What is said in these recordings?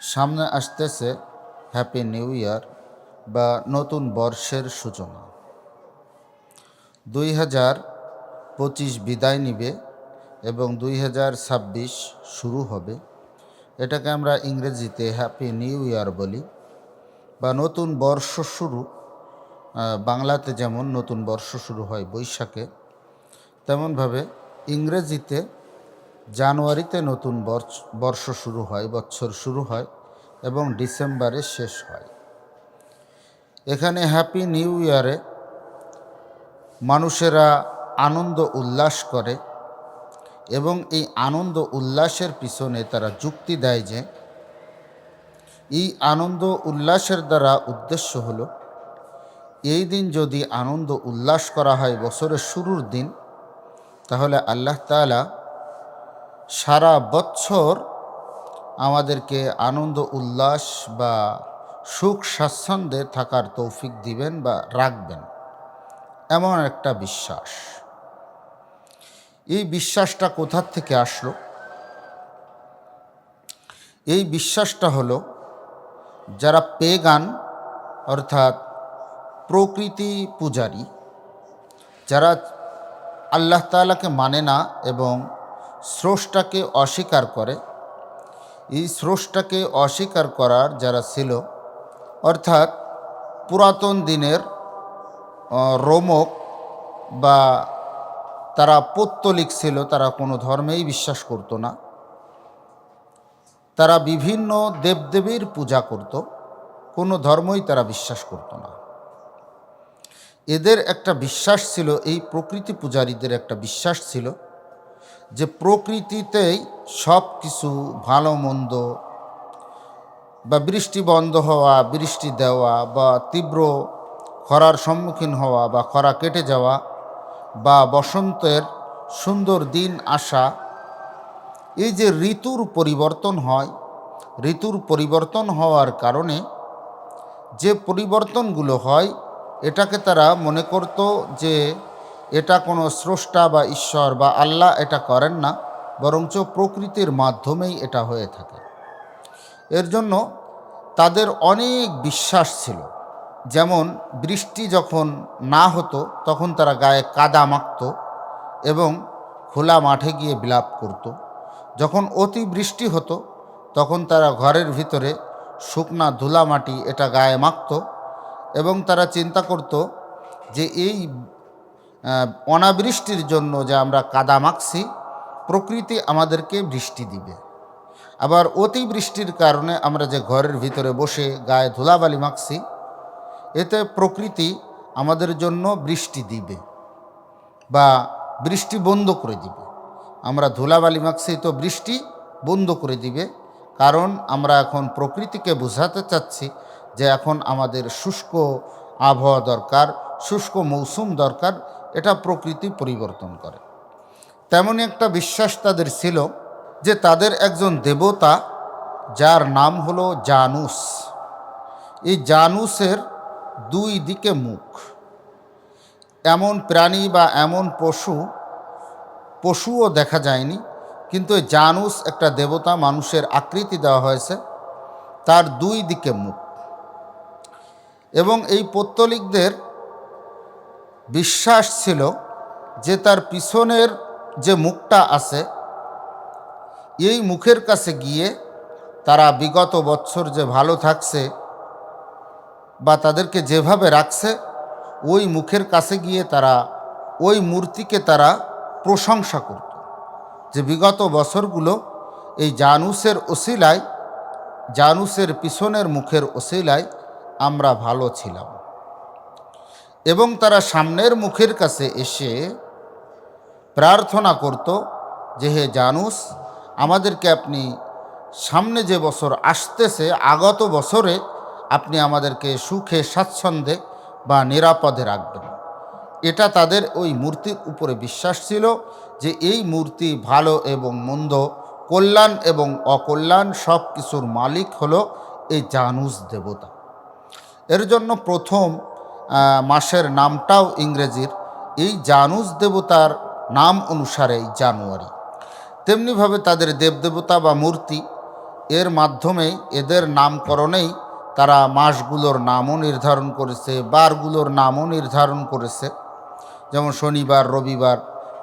সামনে আসতেছে happy new year বা নতুন বর্ষের সূচনা। দুই হাজার পঁচিশ বিদায় নিবে এবং দুই হাজার ছাব্বিশ শুরু হবে। এটাকে আমরা ইংরেজিতে হ্যাপি নিউ ইয়ার বলি বা নতুন বর্ষ শুরু বাংলাতে যেমন নতুন বর্ষ শুরু হয় বৈশাখে, তেমনভাবে ইংরেজিতে জানুয়ারিতে নতুন বর্ষ- শুরু হয়, বছর শুরু হয় এবং ডিসেম্বরে শেষ হয়। এখানে হ্যাপি নিউ ইয়ারে মানুষেরা আনন্দ উল্লাস করে এবং এই আনন্দ উল্লাসের পিছনে তারা যুক্তি দেয় যে, এই আনন্দ উল্লাসের দ্বারা উদ্দেশ্য হলো, এই দিন যদি আনন্দ উল্লাস করা হয় বছরের শুরুর দিন, তাহলে আল্লাহ তাআলা সারা বছর আমাদেরকে আনন্দ, উল্লাস বা সুখ স্বাচ্ছন্দ্যে থাকার তৌফিক দিবেন বা রাখবেন। এমন একটা বিশ্বাস। এই বিশ্বাসটা কোথার থেকে আসলো? এই বিশ্বাসটা হলো, যারা পেগান অর্থাৎ প্রকৃতি পূজারী, যারা আল্লাহ তাআলাকে মানে না এবং স্রষ্টাকে অস্বীকার করে। এই স্রষ্টাকে অস্বীকার করার যারা ছিল, অর্থাৎ পুরাতন দিনের রোমক বা তারা পৌত্তলিক ছিল, তারা কোনো ধর্মেই বিশ্বাস করতো না। তারা বিভিন্ন দেবদেবীর পূজা করত, কোনো ধর্মই তারা বিশ্বাস করতো না। এদের একটা বিশ্বাস ছিল, এই প্রকৃতি পূজারীদের একটা বিশ্বাস ছিল যে প্রকৃতিতেই সব কিছু ভালো মন্দ বা বৃষ্টি বন্ধ হওয়া, বৃষ্টি দেওয়া বা তীব্র খরার সম্মুখীন হওয়া বা খরা কেটে যাওয়া বা বসন্তের সুন্দর দিন আসা, এই যে ঋতুর পরিবর্তন হয়, ঋতুর পরিবর্তন হওয়ার কারণে যে পরিবর্তনগুলো হয়, এটাকে তারা মনে করত যে এটা কোনো স্রষ্টা বা ঈশ্বর বা আল্লাহ এটা করেন না, বরঞ্চ প্রকৃতির মাধ্যমেই এটা হয়ে থাকে। এর জন্য তাদের অনেক বিশ্বাস ছিল। যেমন বৃষ্টি যখন না হতো, তখন তারা গায়ে কাদা মাখত এবং খোলা মাঠে গিয়ে বিলাপ করত। যখন অতি বৃষ্টি হতো, তখন তারা ঘরের ভিতরে শুকনা ধুলা মাটি এটা গায়ে মাখত এবং তারা চিন্তা করত যে এই অনাবৃষ্টির জন্য যে আমরা কাদা মাখছি, প্রকৃতি আমাদেরকে বৃষ্টি দিবে। আবার অতিবৃষ্টির কারণে আমরা যে ঘরের ভিতরে বসে গায়ে ধুলাবালি মাখছি, এতে প্রকৃতি আমাদের জন্য বৃষ্টি দিবে বা বৃষ্টি বন্ধ করে দিবে। আমরা ধুলাবালি মাখছি তো বৃষ্টি বন্ধ করে দিবে, কারণ আমরা এখন প্রকৃতিকে বোঝাতে চাচ্ছি যে এখন আমাদের শুষ্ক আবহাওয়া দরকার, শুষ্ক মৌসুম দরকার এটা প্রকৃতি পরিবর্তন করে। তেমনই একটা বিশ্বাস তাদের ছিল যে তাদের একজন দেবতা, যার নাম হলো জানুস। এই জানুসের দুই দিকে মুখ। এমন প্রাণী বা এমন পশু, পশুও দেখা যায়নি, কিন্তু এই জানুস একটা দেবতা মানুষের আকৃতি দেওয়া হয়েছে, তার দুই দিকে মুখ। এবং এই পৌত্তলিকদের বিশ্বাস ছিল যে তার পিছনের যে মুখটা আছে, এই মুখের কাছে গিয়ে তারা বিগত বছর যে ভালো থাকছে বা তাদেরকে যেভাবে রাখছে, ওই মুখের কাছে গিয়ে তারা, ওই মূর্তিকে তারা প্রশংসা করত। যে বিগত বছরগুলো এই জানুসের ওসিলায়, জানুসের পিছনের মুখের ওসিলায় আমরা ভালো ছিলাম। এবং তারা সামনের মুখের কাছে এসে প্রার্থনা করত যে, হে জানুস, আমাদেরকে আপনি সামনে যে বছর আসতেছে, আগত বছরে আপনি আমাদেরকে সুখে, স্বাচ্ছন্দ্যে বা নিরাপদে রাখবেন। এটা তাদের ওই মূর্তির উপরে বিশ্বাস ছিল যে, এই মূর্তি ভালো এবং মন্দ, কল্যাণ এবং অকল্যাণ সব কিছুর মালিক হলো এই জানুস দেবতা। এর জন্য প্রথম মাসের নামটাও ইংরেজির। এই জানুস দেবতার নাম অনুসারেই জানুয়ারি। তেমনিভাবে তাদের দেবদেবতা বা মূর্তি, এর মাধ্যমেই এদের নামকরণেই তারা মাসগুলোর নামও নির্ধারণ করেছে, বারগুলোর নামও নির্ধারণ করেছে। যেমন শনিবার, রবিবার,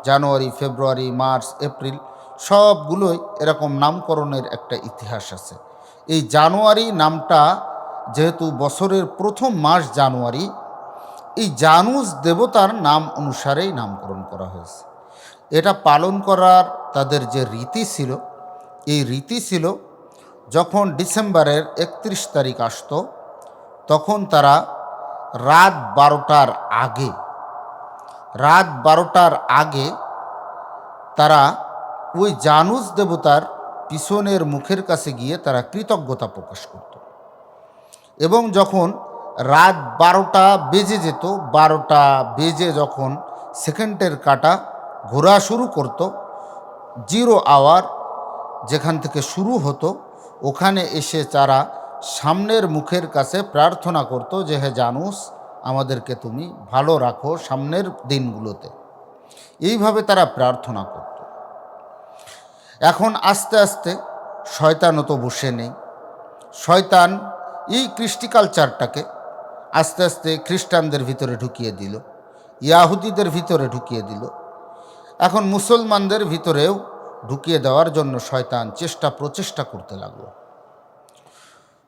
জানুয়ারি, ফেব্রুয়ারি, মার্চ, এপ্রিল, সবগুলোই এরকম নামকরণের একটা ইতিহাস আছে। এই জানুয়ারি নামটা যেহেতু বছরের প্রথম মাস জানুয়ারি এই জানুস দেবতার নাম অনুসারেই নামকরণ করা হয়েছে। এটা পালন করার তাদের যে রীতি ছিল, এই রীতি ছিল যখন ডিসেম্বরের একত্রিশ তারিখ আসতো, তখন তারা রাত বারোটার আগে, রাত বারোটার আগে তারা ওই জানুস দেবতার পিছনের মুখের কাছে গিয়ে তারা কৃতজ্ঞতা প্রকাশ করত। এবং যখন রাত বারোটা বেজে যেত। বারোটা বেজে যখন সেকেন্ডের কাটা ঘোরা শুরু করত, জিরো আওয়ার যেখান থেকে শুরু হতো, ওখানে এসে তারা সামনের মুখের কাছে প্রার্থনা করত যে, হে জানুস, আমাদেরকে তুমি ভালো রাখো সামনের দিনগুলোতে। এইভাবে তারা প্রার্থনা করত। এখন আস্তে আস্তে শয়তানও তো বসে নেই। শয়তান এই কৃষ্টি কালচারটাকে আস্তে আস্তে খ্রিস্টানদের ভিতরে ঢুকিয়ে দিল, ইয়াহুদিদের ভিতরে ঢুকিয়ে দিল। এখন মুসলমানদের ভিতরেও ঢুকিয়ে দেওয়ার জন্য শয়তান চেষ্টা প্রচেষ্টা করতে লাগল।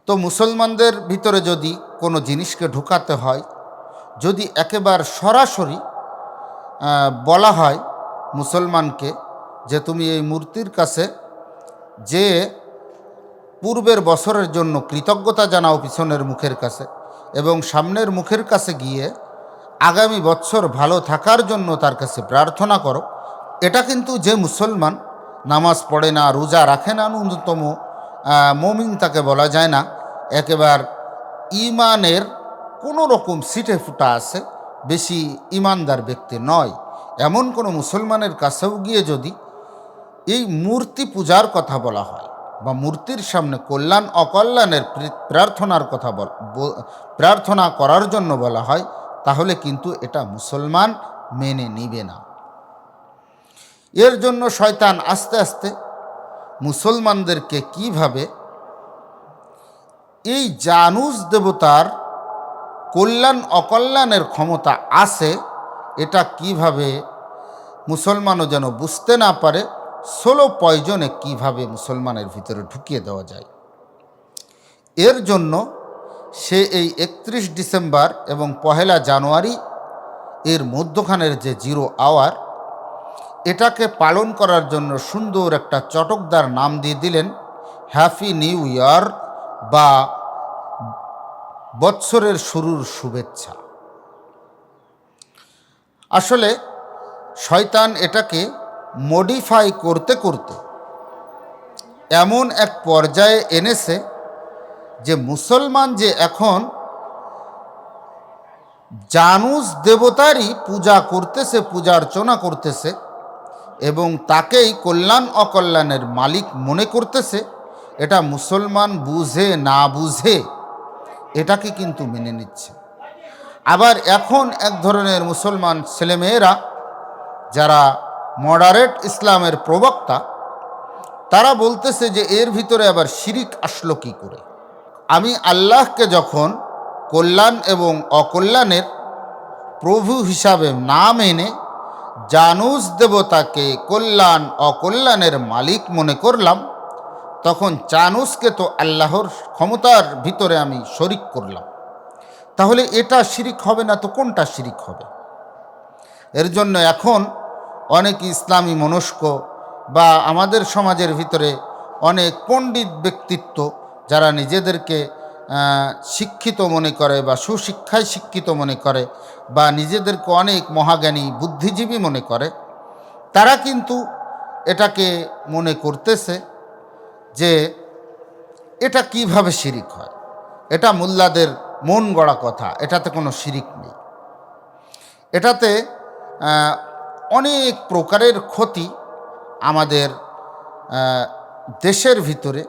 তো মুসলমানদের ভিতরে যদি কোনো জিনিসকে ঢুকাতে হয়, যদি একেবার সরাসরি বলা হয় মুসলমানকে যে তুমি এই মূর্তির কাছে যে পূর্বের বছরের জন্য কৃতজ্ঞতা জানাও পিছনের মুখের কাছে এবং সামনের মুখের কাছে গিয়ে, আগামী বছর ভালো থাকার জন্য তার কাছে প্রার্থনা করো। এটা কিন্তু যে মুসলমান, নামাজ পড়ে না, রোজা রাখে না, ন্যূনতম মমিন তাকে বলা যায় না, একেবার ইমানের কোনো রকম সিটে ফুটা আছে, বেশি ইমানদার ব্যক্তি নয়। এমন কোনো মুসলমানের কাছেও গিয়ে যদি এই মূর্তি পূজার কথা বলা হয় বা মূর্তির সামনে কল্যাণ, অকল্যাণের প্রার্থনার কথা প্রার্থনা করার জন্য বলা হয়, তাহলে কিন্তু এটা মুসলমান মেনে নিবে না। এর জন্য শয়তান আস্তে আস্তে মুসলমানদেরকে কীভাবে এই জানুস দেবতার কল্যাণ, অকল্যাণের ক্ষমতা আছে, এটা কীভাবে মুসলমানও যেন বুঝতে না পারে ষোলো পয়জনে কীভাবে মুসলমানের ভিতরে ঢুকিয়ে দেওয়া যায়? এর জন্য সে এই একত্রিশ ডিসেম্বর এবং পহেলা জানুয়ারি এর মধ্যখানের যে জিরো আওয়ার, এটাকে পালন করার জন্য সুন্দর একটা চটকদার নাম দিয়ে দিলেন হ্যাপি নিউ ইয়ার বা বৎসরের শুরুর শুভেচ্ছা। আসলে শয়তান এটাকে মডিফাই করতে করতে এমন এক পর্যায়ে এনেছে যে মুসলমান যে এখন জানুস দেবতারই পূজা করতেছে, পূজা অর্চনা করতেছে এবং তাকেই কল্যাণ অকল্যাণের মালিক মনে করতেছে, এটা মুসলমান বুঝে না বুঝে এটাকে কিন্তু মেনে নিচ্ছে। আবার এখন এক ধরনের মুসলমান ছেলেমেয়েরা যারা মডারেট ইসলামের প্রবক্তা, তারা বলতেছে যে এর ভিতরে আবার শিরিক আসলো কী করে? আমি আল্লাহকে যখন কল্যাণ এবং অকল্যাণের প্রভু হিসাবে না মেনে জানুস দেবতাকে কল্যাণ, অকল্যাণের মালিক মনে করলাম, তখন জানুসকে তো আল্লাহর ক্ষমতার ভিতরে আমি শরিক করলাম। তাহলে এটা শিরিক হবে না তো কোনটা শিরিক হবে? এর জন্য এখন অনেক ইসলামী মনস্ক বা আমাদের সমাজের ভিতরে অনেক পণ্ডিত ব্যক্তিত্ব যারা নিজেদেরকে শিক্ষিত মনে করে বা সুশিক্ষায় শিক্ষিত মনে করে বা নিজেদেরকে অনেক মহাজ্ঞানী, বুদ্ধিজীবী মনে করে, তারা কিন্তু এটাকে মনে করতেছে যে এটা কীভাবে শিরিক হয়? এটা মোল্লাদের মন গড়া কথা, এটাতে কোনো শিরিক নেই। এটাতে অনেক প্রকারের ক্ষতি আমাদের দেশের ভিতরে,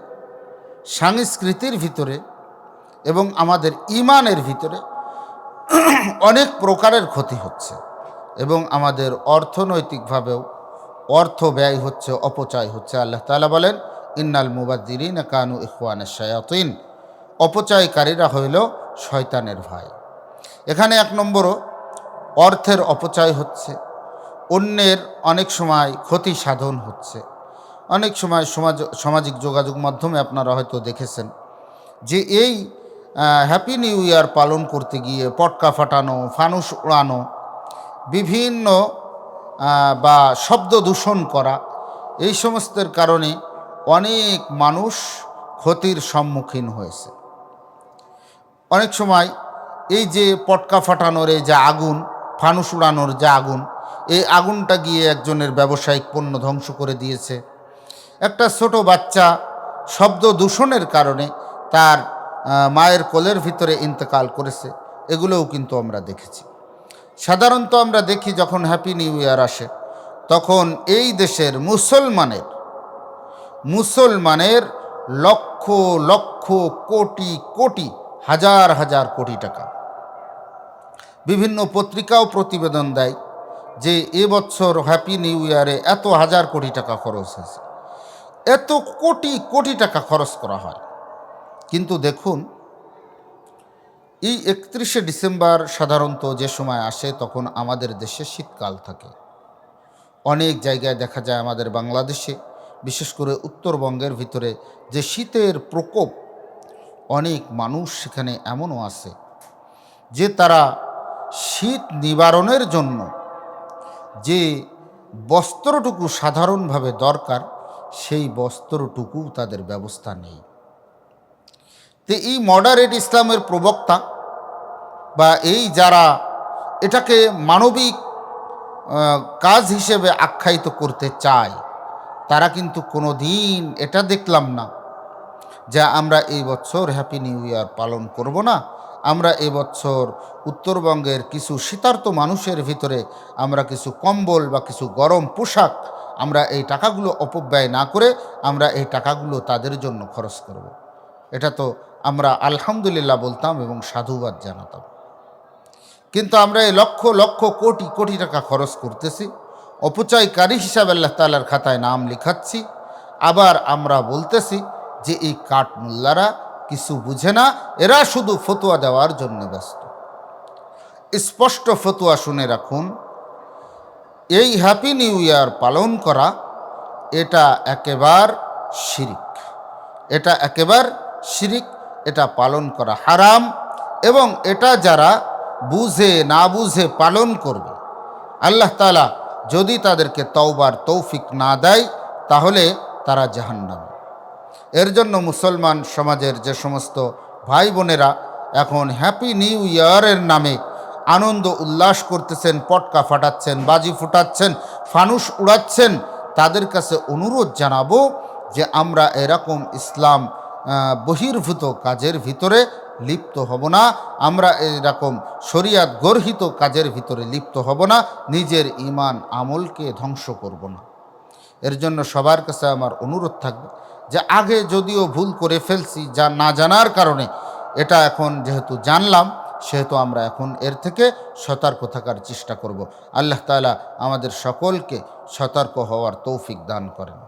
সংস্কৃতির ভিতরে এবং আমাদের ইমানের ভিতরে অনেক প্রকারের ক্ষতি হচ্ছে এবং আমাদের অর্থনৈতিকভাবেও অর্থ ব্যয় হচ্ছে, অপচয় হচ্ছে। আল্লাহ তাআলা বলেন, ইন্নাল মুবাদ্দিরিন কানু ইখওয়ান শায়াতিন। অপচয়কারীরা হইল শয়তানের ভাই। এখানে এক নম্বরও, অর্থের অপচয় হচ্ছে। অন্যের অনেক সময় ক্ষতি সাধন হচ্ছে। অনেক সময় সমাজ, সামাজিক যোগাযোগ মাধ্যমে আপনারা হয়তো দেখেছেন যে এই হ্যাপি নিউ ইয়ার পালন করতে গিয়ে পটকা ফাটানো, ফানুস উড়ানো, বিভিন্ন বা শব্দ দূষণ করা, এই সমস্তের কারণে অনেক মানুষ ক্ষতির সম্মুখীন হয়েছে। অনেক সময় এই যে পটকা ফাটানোর এই যে আগুন, ফানুস উড়ানোর যে আগুন এই আগুনটা গিয়ে একজনের ব্যবসায়িক পণ্য ধ্বংস করে দিয়েছে। একটা ছোট বাচ্চা শব্দ দূষণের কারণে তার মায়ের কোলের ভিতরে ইন্তেকাল করেছে। এগুলোও কিন্তু আমরা দেখেছি। সাধারণত আমরা দেখি যখন হ্যাপি নিউ ইয়ার আসে, তখন এই দেশের মুসলমানের মুসলমানের লক্ষ লক্ষ, কোটি কোটি, হাজার হাজার কোটি টাকা। বিভিন্ন পত্রিকাও প্রতিবেদন দেয় যে এবছর হ্যাপি নিউ ইয়ারে এত হাজার কোটি টাকা খরচ হয়েছে। এত কোটি কোটি টাকা খরচ করা হয়। কিন্তু দেখুন, এই একত্রিশে ডিসেম্বর সাধারণত যে সময় আসে, তখন আমাদের দেশে শীতকাল থাকে। অনেক জায়গায় দেখা যায় আমাদের বাংলাদেশে, বিশেষ করে উত্তরবঙ্গের ভিতরে যে শীতের প্রকোপ, অনেক মানুষ সেখানে এমনও আছে যে তারা শীত নিবারণের জন্য যে বস্ত্রটুকু সাধারণভাবে দরকার, সেই বস্ত্রটুকু তাদের ব্যবস্থা নেই। তো এই মডারেট ইসলামের প্রবক্তা বা এই যারা এটাকে মানবিক কাজ হিসেবে আখ্যায়িত করতে চায়, তারা কিন্তু কোনো দিন এটা দেখলাম না যে আমরা এই বছর হ্যাপি নিউ ইয়ার পালন করব না। আমরা এই বছর উত্তরবঙ্গের কিছু শীতার্ত মানুষের ভিতরে আমরা কিছু কম্বল বা কিছু গরম পোশাক আমরা এই টাকাগুলো অপব্যয় না করে আমরা এই টাকাগুলো তাদের জন্য খরচ করব। এটা তো আমরা আলহামদুলিল্লাহ বলতাম এবং সাধুবাদ জানাতাম। কিন্তু আমরা এই লক্ষ লক্ষ, কোটি কোটি টাকা খরচ করতেছি। অপচয়কারী হিসাবে আল্লাহ তালার খাতায় নাম লিখাচ্ছি। আবার আমরা বলতেছি যে এই কাঠ মোল্লারা কিছু বুঝে না, এরা শুধু ফতুয়া দেওয়ার জন্য ব্যস্ত। স্পষ্ট ফতুয়া শুনে রাখুন, এই হ্যাপি নিউ ইয়ার পালন করা, এটা একেবার শিরিক। এটা একেবার শিরিক, এটা পালন করা হারাম এবং এটা যারা বুঝে না বুঝে পালন করবে, আল্লাহ তালা যদি তাদেরকে তওবার তৌফিক না দেয়, তাহলে তারা জাহান্নামে। এর জন্য মুসলমান সমাজের যে সমস্ত ভাই বোনেরা এখন হ্যাপি নিউ ইয়ারের নামে আনন্দ উল্লাস করতেছেন, পটকা ফাটাচ্ছেন, বাজি ফুটাচ্ছেন, ফানুস উড়াচ্ছেন, তাদের কাছে অনুরোধ জানাব যে আমরা এরকম ইসলাম বহির্ভূত কাজের ভিতরে লিপ্ত হব না। আমরা এরকম শরিয়াত গর্হিত কাজের ভিতরে লিপ্ত হব না। নিজের ইমান আমলকে ধ্বংস করব না। এর জন্য সবার কাছে আমার অনুরোধ থাকবে যে আগে যদিও ভুল করে ফেলছি যা না জানার কারণে, এটা এখন যেহেতু জানলাম, সেহেতু আমরা এখন এর থেকে সতর্ক থাকার চেষ্টা করব। আল্লাহ তালা আমাদের সকলকে সতর্ক হওয়ার তৌফিক দান করেন।